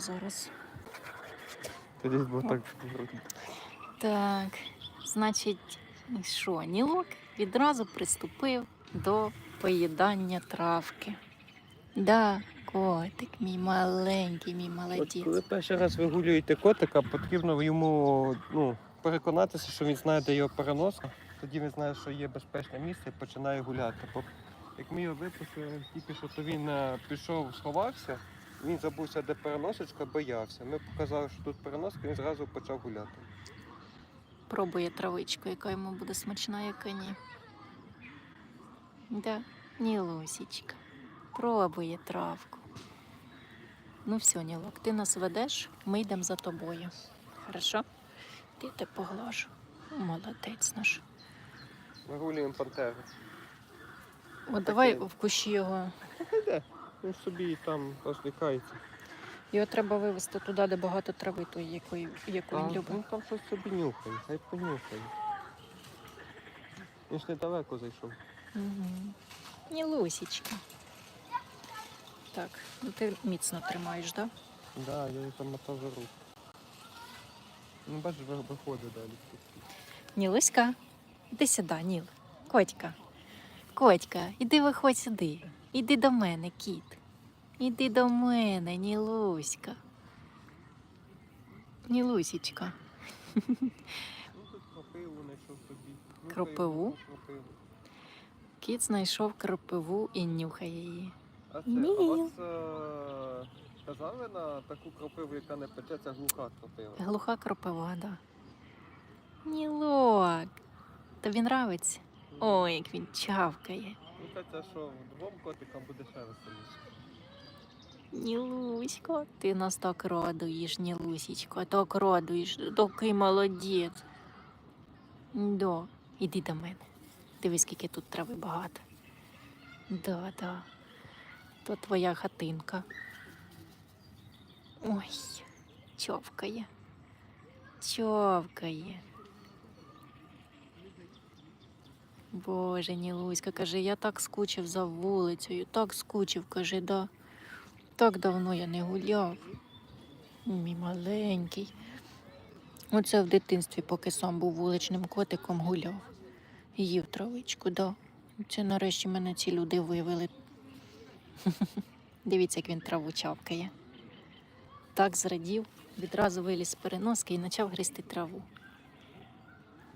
зараз. Тоді був так. Так, значить, що, Нілок відразу приступив до поїдання травки. Да, котик, мій маленький, мій От коли перший раз вигулюєте котика, потрібно йому ну, переконатися, що він знає, де його переноска. Тоді він знає, що є безпечне місце і починає гуляти. Як ми його випустили тільки що, то він е, пішов, сховався, він забувся, де переносочка, боявся. Ми показали, що тут переноска, він зразу почав гуляти. Пробує травичку, яка йому буде смачна, яка ні. Да, Нілусічка. Пробує травку. Ну все, Нілок, ти нас ведеш, ми йдемо за тобою. Хорошо? Ти те поглажу. Молодець наш. Вигулюємо пантеру. От давай в кущі його. Він собі там розвлікається. Його треба вивезти туди, де багато трави, тої, якої, яку він любить. він там щось собі нюхає, хай понюхає. Він ж недалеко зайшов. Угу. Нілусічка. Так, ну ти міцно тримаєш, так? Да? Да, я її замотав за руку. Ну, бачиш, виходить далі. Нілуська, іди сюди, Ніл. Котька. Котька, іди виходь сюди. Іди до мене, кіт. Іди до мене, Нілуська. Нілусічка. Кропиву. Кіт знайшов кропиву і нюхає її. А це, Ні. а вас е- казали на таку кропиву, яка не печеться, глуха кропива? Глуха кропива, да. Нілок. Тобі нравиться? Ой, як він чавкає. Ну, це що двом котикам буде ще веселіше. Нілусько, ти нас так радуєш, Нілусічко, так радуєш, такий молодець. Да, іди до мене. Дивись, скільки тут трави багато. Да, да. То твоя хатинка. Ой, човкає. Човкає. Боже, Нілуська, каже, я так скучив за вулицею, так скучив, каже, да. Так давно я не гуляв. Мій маленький. Оце в дитинстві, поки сам був вуличним котиком, гуляв. Їв травичку, да. Це нарешті мене ці люди вивели. Дивіться, як він траву чавкає. Так зрадів, відразу виліз з переноски і почав гризти траву.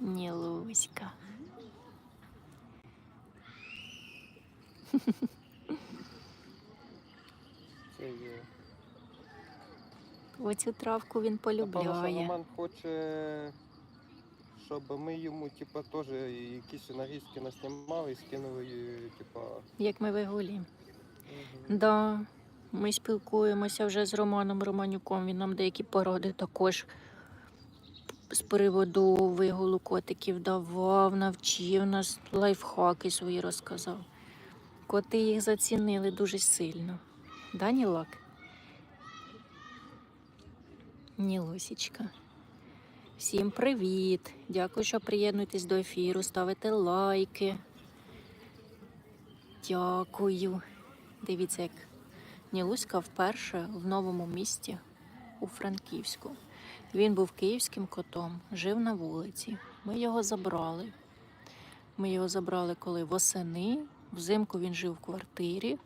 Нілуська. Це є. Оцю травку він Напевно, що полюбляє. Роман хоче, щоб ми йому типа, теж якісь нарізки наснімали і скинули, типа. Як ми вигулюємо. мгм. Да, ми спілкуємося вже з Романом Романюком. Він нам деякі поради також з приводу вигулу котиків давав, навчив нас, лайфхаки свої розказав. Коти їх зацінили дуже сильно. Да, Нілак? Нілосічка. Всім привіт! Дякую, що приєднуєтесь до ефіру, ставите лайки. Дякую. Дивіться, як Нілуська вперше в новому місті у Франківську. Він був київським котом, жив на вулиці. Ми його забрали. Ми його забрали коли восени. Взимку він жив в квартирі.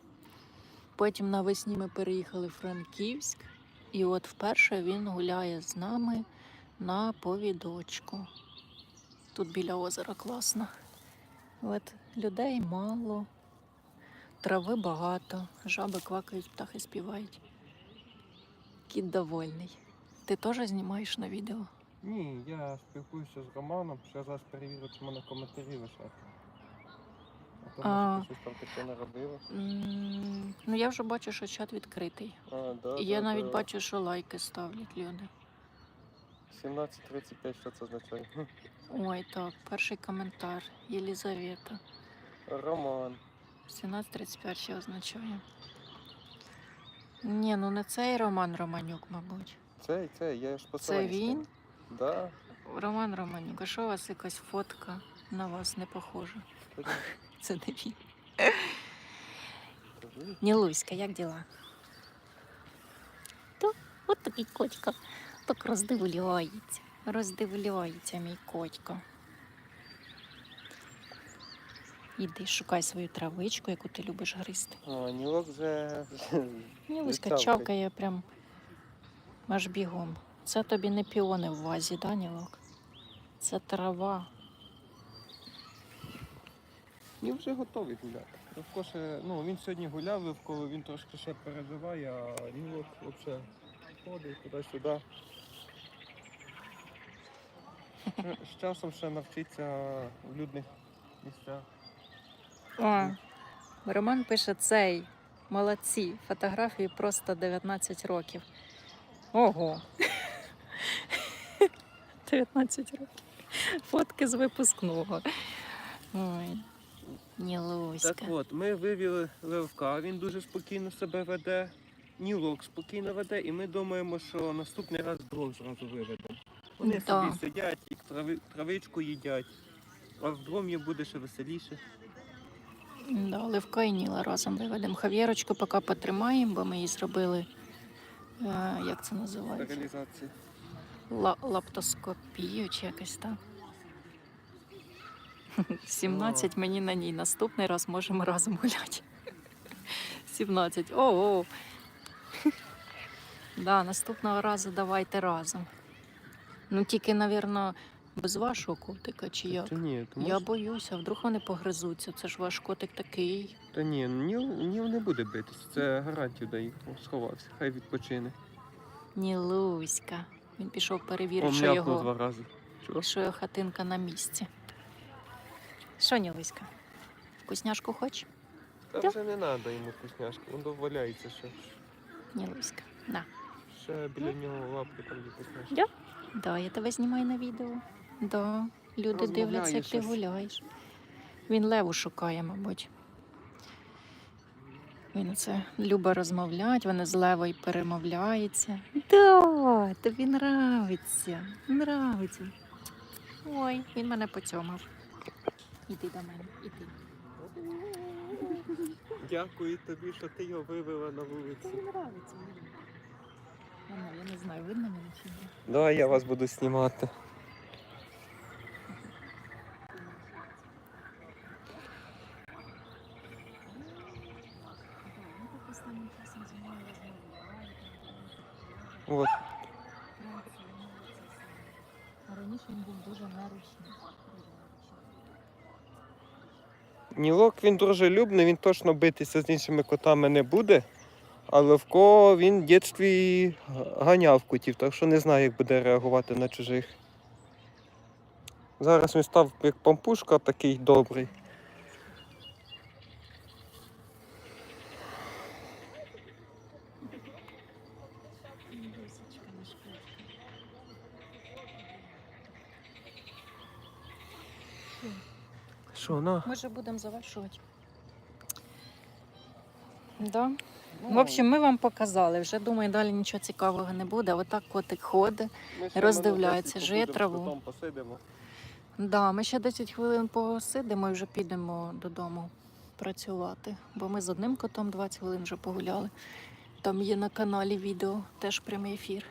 Потім навесні ми переїхали в Франківськ. І от вперше він гуляє з нами на повідочку. Тут біля озера класно. От людей мало. Трави багато, жаби квакають, птахи співають. Кіт довольний. Ти теж знімаєш на відео? Ні, я спілкуюся з Романом, ще зараз перевірю, чи мене коментарі лишати. А. може щось там таке не робила. Ну, я вже бачу, що чат відкритий. А, да, І я да, навіть да. бачу, що лайки ставлять люди. 17.35, що це означає? Ой, так, перший коментар. Єлізавета. Роман. 17.35 ще означає. Ні, ну не цей Роман Романюк, мабуть. Цей, цей, я ж Це він? Да. Роман Романюк, а що у вас якась фотка на вас не похожа? Кажи, Це не він. Нілуська, як діла? То який котька. Так роздивляється. Роздивляється мій котько. Іди, шукай свою травичку, яку ти любиш гризти. А, нілок вже. Нілуська чавкає. чавкає прям аж бігом. Це тобі не піони в вазі, да, Нілок? Це трава. Він вже готовий гуляти. Левко ще, ну, він сьогодні гуляв, Левко, він трошки ще переживає, а нілок взагалі ходить туди-сюди. З часом ще навчиться в людних місцях. О, Роман пише цей. Молодці. Фотографії просто 19 років. Ого. 19 років. Фотки з випускного. Ой, Нілуська. Так от, ми вивели Левка, він дуже спокійно себе веде, Нілок спокійно веде, і ми думаємо, що наступний раз дрон зразу виведемо. Вони Да. собі сидять, і трави, травичку їдять, а вдвом їм буде ще веселіше. Да, Левка і Ніла разом виведемо. Хав'єрочку поки потримаємо, бо ми їй зробили, е, як це називається? Стерилізація. Ла- лаптоскопію чи якось так. 17 мені на ній. Наступний раз можемо разом гуляти. 17. О-о. Да, наступного разу давайте разом. Ну тільки, напевно, без вашого котика чи як. Та ні, тому Я що- боюся, вдруг вони погризуться. Це ж ваш котик такий. Та ні, Ніл, Ніл не буде битися, це гарантія дає, сховався, хай відпочине. Нілуська. Він пішов перевірити, що його два рази. Чого? що його хатинка на місці. Що, Нілиська? Вкусняшку хоч? Та Да. вже не треба йому вкусняшки, він доваляється ще. Нілиська. На. Ще біля нього лапки там є вкусняшки. Да? Да, я тебе знімаю на відео. Да. Люди Розмовляє дивляться, як ти щось. гуляєш. Він леву шукає, мабуть. Він це любить розмовляти, вони з левою перемовляється. Да, тобі нравиться. Нравиться. Ой, він мене поцьомав. Іди до мене, іди. Дякую тобі, що ти його вивела на вулицю. Тобі нравиться. мені. Ано, я не знаю, видно мене чи ні. Давай я вас буду знімати. От. Раніше він був дуже неручний. Нілок він дружелюбний, він точно битися з іншими котами не буде. А Левко він в дітстві ганяв котів, так що не знаю, як буде реагувати на чужих. Зараз він став як пампушка такий добрий. Досочка наш котик. Що, на? Ми вже будемо завершувати. Да. В общем, ми вам показали. Вже думаю, далі нічого цікавого не буде. Отак котик ходить. Роздивляється, минут 10 жує траву. Посидимо. Да, ми ще 10 хвилин посидимо і вже підемо додому працювати. Бо ми з одним котом 20 хвилин вже погуляли. Там є на каналі відео, теж прямий ефір.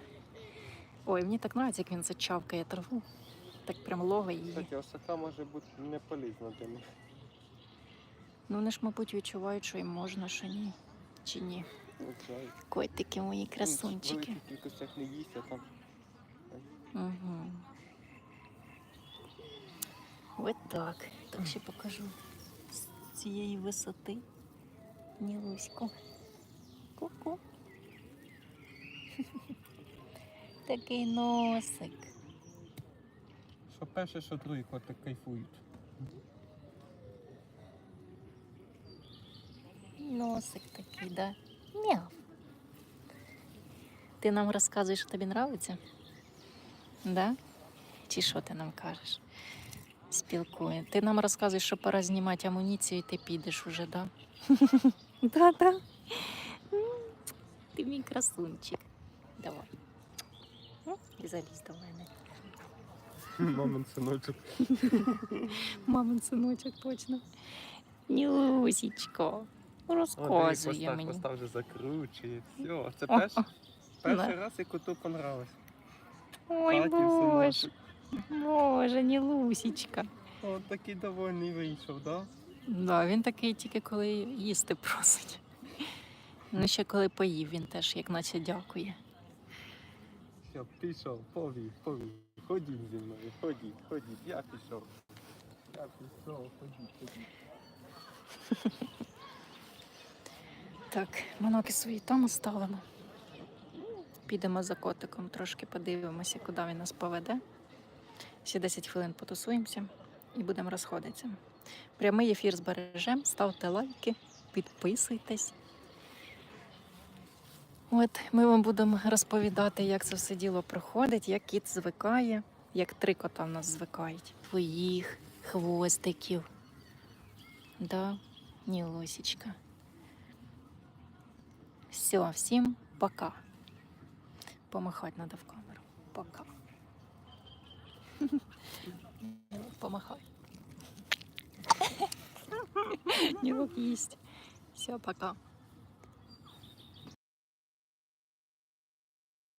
Ой, мені так подобається, як він зачавкає траву. Так прям ловить її. Кстати, осака може бути не полізна для них. Ну вони ж, мабуть, відчувають, що їм можна, що ні. Чи ні. Вважаю. Котики мої красунчики. великих кількостях не їсть, а там Угу. Ось так. Так ще покажу з цієї висоти. Нілуську. Ку-ку. Такий носик. Що перше, що другий котик кайфують. Носик такий, да? Мяв. Ти нам розказуєш, що тобі подобається? Да? Чи що ти нам кажеш? Спілкує. Ти нам розказуєш, що пора знімати амуніцію, і ти підеш уже, да? Да, да. Ти мій красунчик. Давай. І залізь до мене. Мамин синочок. Мамин синочок точно. Нюсічко. Розказує мені. постав вже закручує. Все, це. Перший раз і коту понравилось. Ой, боже, боже, Нілусічка. От такий довольний вийшов, да? Да, він такий тільки коли їсти просить. Ну, ще коли поїв, він теж як наче дякує. Все, пішов, повів, повів. Ходіть зі мною, ходіть, ходіть. Я пішов. Я пішов, ходіть, ходіть. Так, моноки свої там оставимо. Підемо за котиком, трошки подивимося, куди він нас поведе. Ще 10 хвилин потусуємося і будемо розходитися. Прямий ефір збережемо, ставте лайки, підписуйтесь. От ми вам будемо розповідати, як це все діло проходить, як кіт звикає, як три кота в нас звикають. Твоїх хвостиків. Да, ні, лосічка. Все, всім пока. Помахати треба в камеру. Пока. Помахай. Нілок їсть. Все, пока.